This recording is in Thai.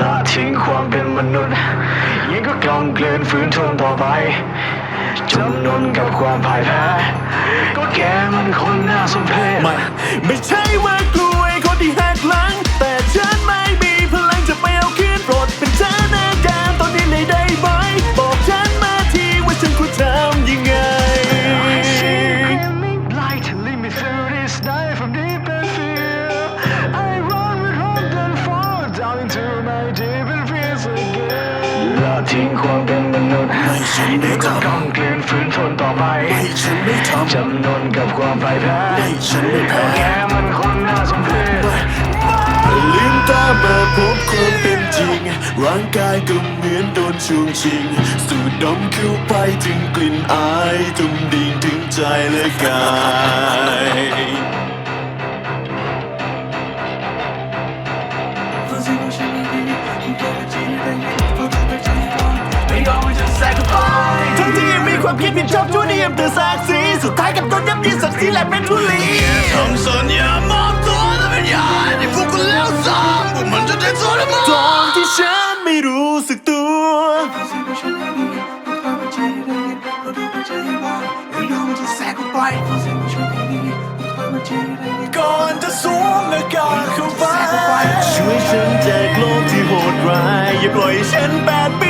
ละทิ้งความเป็นมนุษย์ ยังก็กลองเกลื่อนฝืนทนต่อไปจำนนกับความพ่ายแพ้ก็แกมันคนน่าสมเพชไม่ไม่ใช่ว่ากลัวไอ้คนที่หักหลัง แต่ฉันไม่มีพลังจะไปเอาคืนโปรดเป็นเจ้าหน้าการตอนนี้เลยได้ไหมบอกฉันมาทีว่าฉันควรทำยังไง Screaming light lead me through this night from deep ทิ้งความเป็นมนุษย์ไม่ฉันไม่ทำก็กำเกลือนฝืนทนต่อไปไม่ฉันไม่ทำจำนนกับความพ่ายแพ้ไม่ฉันไม่แพ้แกมันคนน่าสมเพชลืมตามาพบความเป็นจริง ร่างกายก็เหมือนโดนช่วงชิง สูดดมเข้าไปถึงกลิ่นอายทุ่มดิ่งถึงใจและกาย ความคิดผิดชอบชั่วนิยมแต่ศักดิ์ศรีสุดท้ายกับต้นยับยีศักดิ์ศรีและเป็นทุลีทำสัญญามอบตัวและเป็นญาติที่พวกคุณแล้วซ้ำพวกมันจะได้ทรมานตอนที่ฉันไม่รู้สึกตัวก่อนจะสวมหน้ากากเข้าไปช่วยฉันจากโลกที่โหดร้ายอย่าปล่อยให้ฉันแปดเปื้อนไปกว่านี้